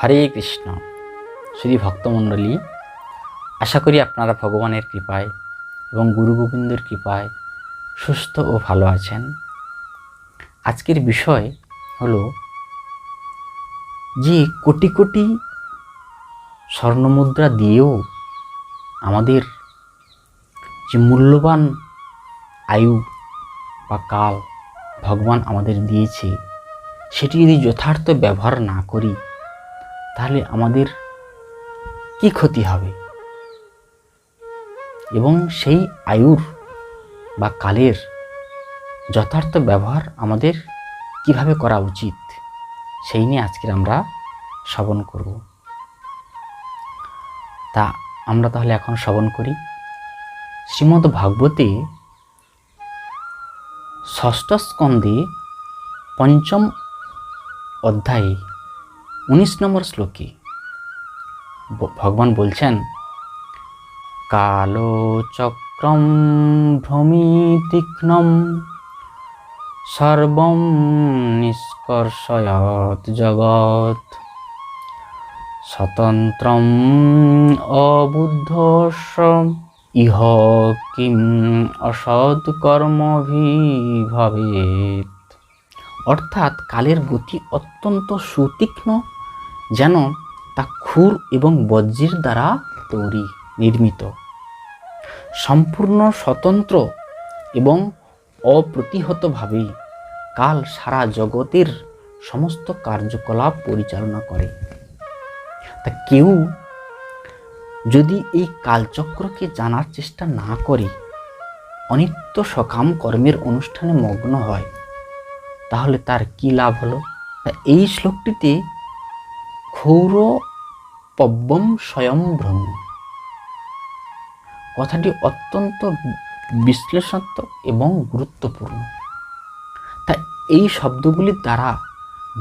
হরে কৃষ্ণ। শ্রী ভক্তমণ্ডলী, আশা করি আপনারা ভগবানের কৃপায় এবং গুরু গোবিন্দের কৃপায় সুস্থ ও ভালো আছেন। আজকের বিষয় হলো যে কোটি কোটি স্বর্ণমুদ্রা দিয়েও আমাদের যে মূল্যবান আয়ু বা কাল ভগবান আমাদের দিয়েছে, সেটি যদি যথার্থ ব্যবহার না করি তাহলে আমাদের কি ক্ষতি হবে? এবং সেই আয়ুর বা কালের যথার্থ ব্যবহার আমাদের কীভাবে করা উচিত? সেই নিয়ে আজকের আমরা শ্রবণ করব। তা আমরা তাহলে এখন শ্রবণ করি। শ্রীমদ্ ভাগবতে ষষ্ঠ স্কন্ধে পঞ্চম অধ্যায়ে উনিশ নম্বর শ্লোকে ভগবান বলছেন কালচক্রম ভ্রমিতীক্ষ্ণম সর্বম নিষ্কর্ষয়ত জগৎ, স্বতন্ত্রম অবুদ্ধস্য ইহ কিম অসৎ কর্মভিভবেত অর্থাৎ কালের গতি অত্যন্ত সুতীক্ষ্ণ যেন তা খুর এবং বজ্রের দ্বারা তৈরি, নির্মিত। সম্পূর্ণ স্বতন্ত্র এবং অপ্রতিহতভাবে কাল সারা জগতের সমস্ত কার্যকলাপ পরিচালনা করে। তা কেউ যদি এই কালচক্রকে জানার চেষ্টা না করে, অনিত্য সকাম কর্মের অনুষ্ঠানে মগ্ন হয়, তাহলে তার কি লাভ হলো? তা এই শ্লোকটিতে ক্ষৌর পব্বম স্বয়ং ভ্রম কথাটি অত্যন্ত বিশ্লেষণাত্মক এবং গুরুত্বপূর্ণ। তা এই শব্দগুলির দ্বারা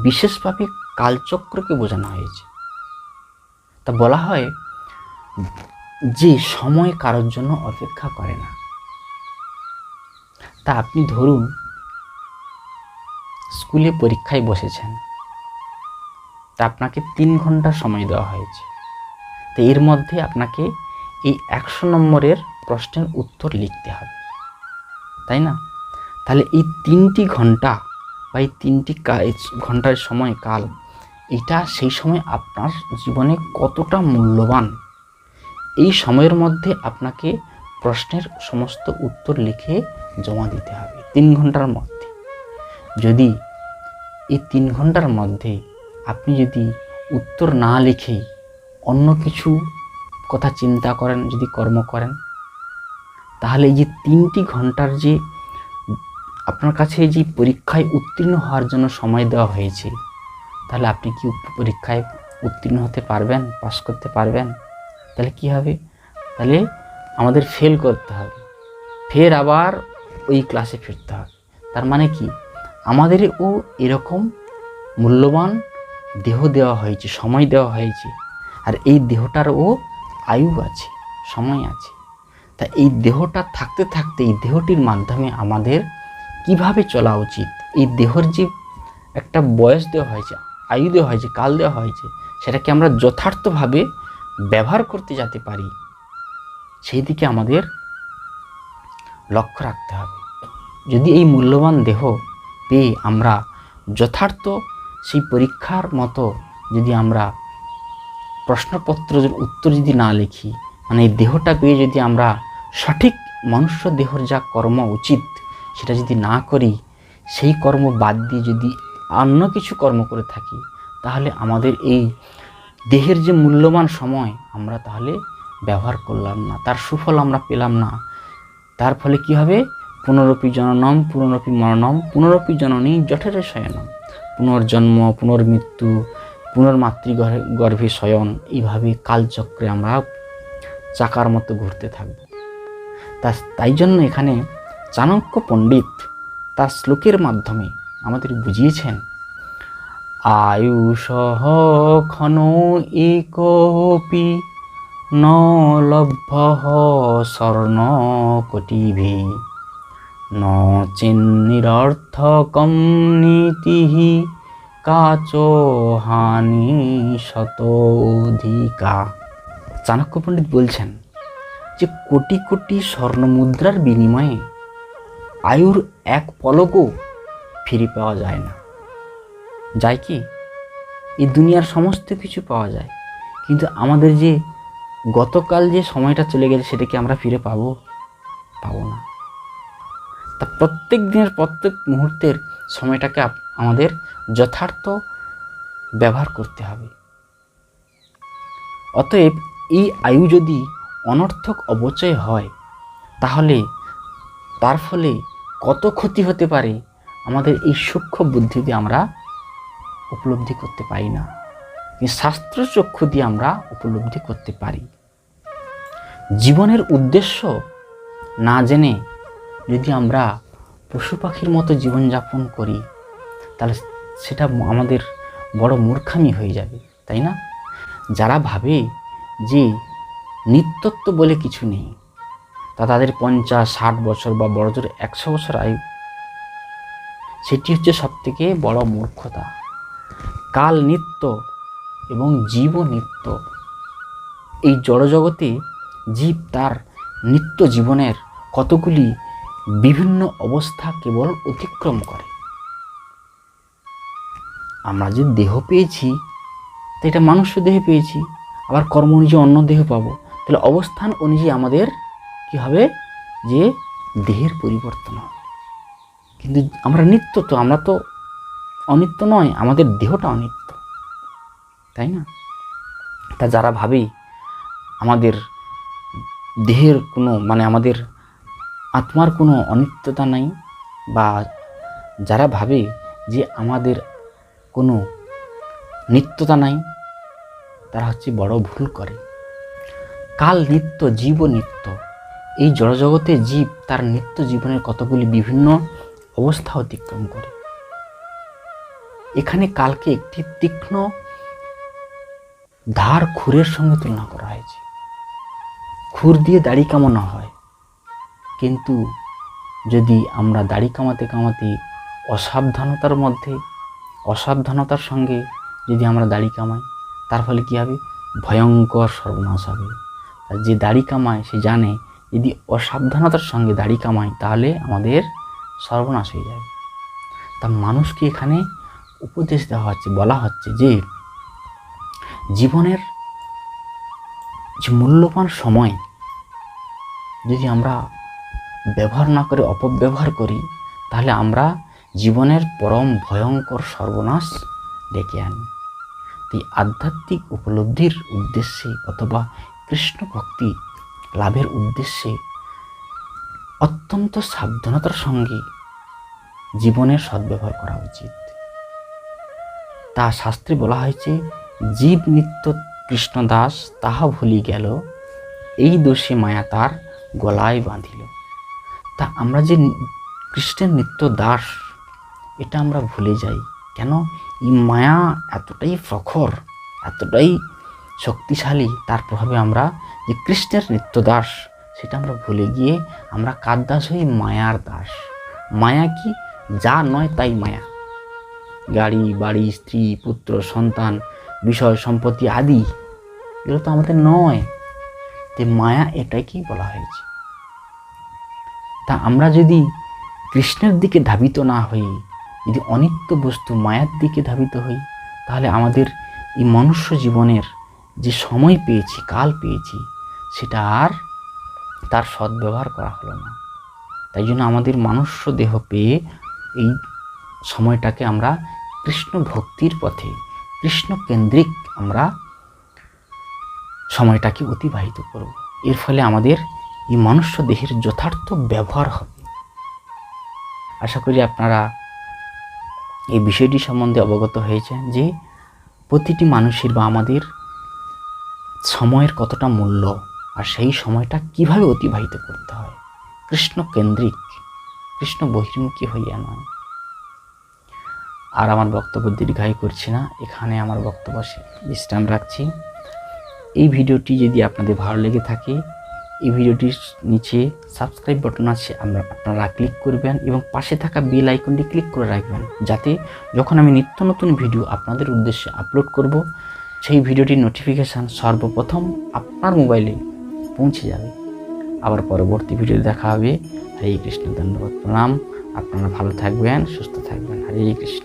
বিশেষভাবে কালচক্রকে বোঝানো হয়েছে। তা বলা হয় যে সময় কারোর জন্য অপেক্ষা করে না। তা আপনি ধরুন, স্কুলে পরীক্ষায় বসেছেন। তা আপনাকে তিন ঘণ্টা সময় দেওয়া হয়েছে। তো এর মধ্যে আপনাকে এই একশো নম্বরের প্রশ্নের উত্তর লিখতে হবে। তাই না? তাহলে এই তিনটি ঘণ্টা বা এই তিনটি ঘণ্টার সময়, কাল, এটা সেই সময় আপনার জীবনে কতটা মূল্যবান? এই সময়ের মধ্যে আপনাকে প্রশ্নের সমস্ত উত্তর লিখে জমা দিতে হবে। তিন ঘণ্টার মধ্যে। যদি এই তিন ঘণ্টার মধ্যে আপনি যদি উত্তর না লিখে অন্য কিছু কথা চিন্তা করেন, যদি কর্ম করেন, তাহলে এই যে তিনটি ঘণ্টার যে আপনার কাছে যে পরীক্ষায় উত্তীর্ণ হওয়ার জন্য সময় দেওয়া হয়েছে, তাহলে আপনি কি পরীক্ষায় উত্তীর্ণ হতে পারবেন পাস করতে পারবেন? তাহলে কি হবে? তাহলে আমাদের ফেল করতে হবে। ফের আবার ওই ক্লাসে ফিরতে হবে। তার মানে কি? আমাদেরও এরকম মূল্যবান দেহ দেওয়া হয়েছে, সময় দেওয়া হয়েছে। আর এই দেহটারও আয়ু আছে, সময় আছে। তা এই দেহটা থাকতে থাকতে, এই দেহটির মাধ্যমে আমাদের কীভাবে চলা উচিত? এই দেহর যে একটা বয়স দেওয়া হয়েছে, আয়ু দেওয়া হয়েছে, কাল দেওয়া হয়েছে, সেটাকে আমরা যথার্থভাবে ব্যবহার করতে যেতে পারি, সেই দিকে আমাদের লক্ষ্য রাখতে হবে। যদি এই মূল্যবান দেহ পেয়ে আমরা যথার্থ সেই পরীক্ষার মতো যদি আমরা প্রশ্নপত্রের উত্তর যদি না লিখি মানে এই দেহটা পেয়ে যদি আমরা সঠিক মনুষ্য দেহর যা কর্ম উচিত সেটা যদি না করি, সেই কর্ম বাদ দিয়ে যদি অন্য কিছু কর্ম করে থাকি, তাহলে আমাদের এই দেহের যে মূল্যবান সময় আমরা তাহলে ব্যবহার করলাম না, তার সুফল আমরা পেলাম না। তার ফলে কি হবে? পুনরপি জননম পুনরপি মরণম পুনরপি জননী জঠরে শয়নম। পুনর্জন্ম, পুনর্মৃত্যু পুনর্মাতৃ গর্ভে শয়ন, এইভাবে কালচক্রে আমরা চাকার মতো ঘুরতে থাকব। তা, তাই জন্য এখানে চাণক্য পণ্ডিত তার শ্লোকের মাধ্যমে আমাদের বুঝিয়েছেন আয়ুষহ ক্ষণ একপি ন লভ্য স্বর্ণ কোটিভি। ন নীতি কাচ হানি শত অধিকা চাণক্য পণ্ডিত বলছেন যে কোটি কোটি স্বর্ণমুদ্রার বিনিময়ে আয়ুর এক পলকও ফিরে পাওয়া যায় না। যায় কি? এই দুনিয়ার সমস্ত কিছু পাওয়া যায়। কিন্তু আমাদের যে গতকাল যে সময়টা চলে গেছে সেটাকে আমরা ফিরে পাবো পাবো না। তা প্রত্যেক দিনের প্রত্যেক মুহূর্তের সময়টাকে আমাদের যথার্থ ব্যবহার করতে হবে। অতএব এই আয়ু যদি অনর্থক অবচয় হয়, তাহলে তার ফলে কত ক্ষতি হতে পারে আমাদের এই সূক্ষ্ম বুদ্ধি দিয়ে আমরা উপলব্ধি করতে পারি না। শাস্ত্র চক্ষু দিয়ে আমরা উপলব্ধি করতে পারি। জীবনের উদ্দেশ্য না জেনে যদি আমরা পশু পাখির মতো জীবনযাপন করি, তাহলে সেটা আমাদের বড় মূর্খামি হয়ে যাবে, তাই না? যারা ভাবে যে নিত্যত্ব বলে কিছু নেই, তা তাদের পঞ্চাশ, ষাট বছর বা বড়জোর একশো বছর আয়ু, সেটি হচ্ছে সবথেকে বড় মূর্খতা। কাল নিত্য এবং জীব নিত্য, এই জড়জগতে জীব তার নিত্য জীবনের কতগুলি বিভিন্ন অবস্থা কেবল অতিক্রম করে। আমরা যে দেহ পেয়েছি তো এটা মানুষ্য দেহে পেয়েছি, আবার কর্ম অনুযায়ী অন্য দেহ পাবো। তাহলে অবস্থান অনুযায়ী আমাদের কি হবে? যে দেহের পরিবর্তন হবে। কিন্তু আমরা নিত্য তো, আমরা তো অনিত্য নয়, আমাদের দেহটা অনিত্য। তাই না? তা যারা ভাবে আমাদের দেহের কোনো মানে আমাদের আত্মার কোনো অনিত্যতা নাই বা যারা ভাবে যে আমাদের কোনো নিত্যতা নাই, তারা হচ্ছে বড় ভুল করে। কাল নিত্য, জীব নিত্য। এই জড়জগতে জীব তার নিত্য জীবনের কতগুলি বিভিন্ন অবস্থা অতিক্রম করে। এখানে কালকে একটি তীক্ষ্ণ ধার খুরের সঙ্গে তুলনা করা হয়েছে। খুর দিয়ে দাড়ি কামানো হয়। কিন্তু যদি আমরা দাড়ি কামাতে কামাতে অসাবধানতার মধ্যে, অসাবধানতার সঙ্গে যদি আমরা দাড়ি কামাই, তার ফলে কী হবে? ভয়ঙ্কর সর্বনাশ হবে। আর যে দাড়ি কামায়, সে জানে যদি অসাবধানতার সঙ্গে দাড়ি কামাই তাহলে আমাদের সর্বনাশ হয়ে যাবে। তা মানুষকে এখানে উপদেশ দেওয়া হচ্ছে, বলা হচ্ছে যে জীবনের যে মূল্যবান সময় যদি আমরা ব্যবহার না করে, অপব্যবহার করি, তাহলে আমরা জীবনের পরম ভয়ঙ্কর সর্বনাশ ডেকে আনি। তাই আধ্যাত্মিক উপলব্ধির উদ্দেশ্যে অথবা কৃষ্ণ ভক্তি লাভের উদ্দেশ্যে অত্যন্ত সাবধানতার সঙ্গে জীবনের সদ্ব্যবহার করা উচিত। তা শাস্ত্রে বলা হয়েছে, জীব নিত্য কৃষ্ণদাস, তাহা ভুলি গেল, এই দোষে মায়া তার গলায় বাঁধিল। তা আমরা যে কৃষ্ণের নিত্য দাস, এটা আমরা ভুলে যাই। কেন? এই মায়া এতটাই প্রখর, এতটাই শক্তিশালী, তার প্রভাবে আমরা যে কৃষ্ণের নিত্য দাস, সেটা আমরা ভুলে গিয়ে আমরা কার দাস হই? মায়ার দাস। মায়া কি? যা নয় তাই মায়া। গাড়ি, বাড়ি, স্ত্রী, পুত্র, সন্তান, বিষয়, সম্পত্তি আদি, এগুলো তো আমাদের নয়। যে মায়া এটাকেই বলা হয়েছে। তা আমরা যদি কৃষ্ণের দিকে ধাবিত না হই, যদি অনিত্য বস্তু মায়ার দিকে ধাবিত হই, তাহলে আমাদের এই মনুষ্য জীবনের যে সময় পেয়েছি, কাল পেয়েছি, সেটা আর তার সদ্ব্যবহার করা হলো না। তাই জন্য আমাদের মনুষ্য দেহ পেয়ে এই সময়টাকে আমরা কৃষ্ণ ভক্তির পথে, কৃষ্ণ কেন্দ্রিক আমরা সময়টাকে অতিবাহিত করব। এর ফলে আমাদের এই মনুষ্য দেহের যথার্থ ব্যবহার হবে। আশা করি আপনারা এই বিষয়টি সম্বন্ধে অবগত হয়েছেন যে প্রতিটি মানুষের বা আমাদের সময়ের কতটা মূল্য আর সেই সময়টা কীভাবে অতিবাহিত করতে হয়। কৃষ্ণ কেন্দ্রিক, কৃষ্ণ বহির্মুখী হইয়া নয়। আর আমার বক্তব্য দীর্ঘায়ু করছি না, এখানে আমার বক্তব্য বিশ্রাম রাখছি। এই ভিডিওটি যদি আপনাদের ভালো লেগে থাকে এই ভিডিওটির নিচে সাবস্ক্রাইব বাটন আছে, আমরা আপনারা ক্লিক করবেন এবং পাশে থাকা বেল আইকনটি ক্লিক করে রাখবেন, যাতে যখন আমি নিত্য নতুন ভিডিও আপনাদের উদ্দেশ্যে আপলোড করব, সেই ভিডিওটির নোটিফিকেশান সর্বপ্রথম আপনার মোবাইলে পৌঁছে যাবে। আবার পরবর্তী ভিডিও দেখা হবে। হরে কৃষ্ণ, ধন্যবাদ, প্রণাম। আপনারা ভালো থাকবেন, সুস্থ থাকবেন। হরে কৃষ্ণ।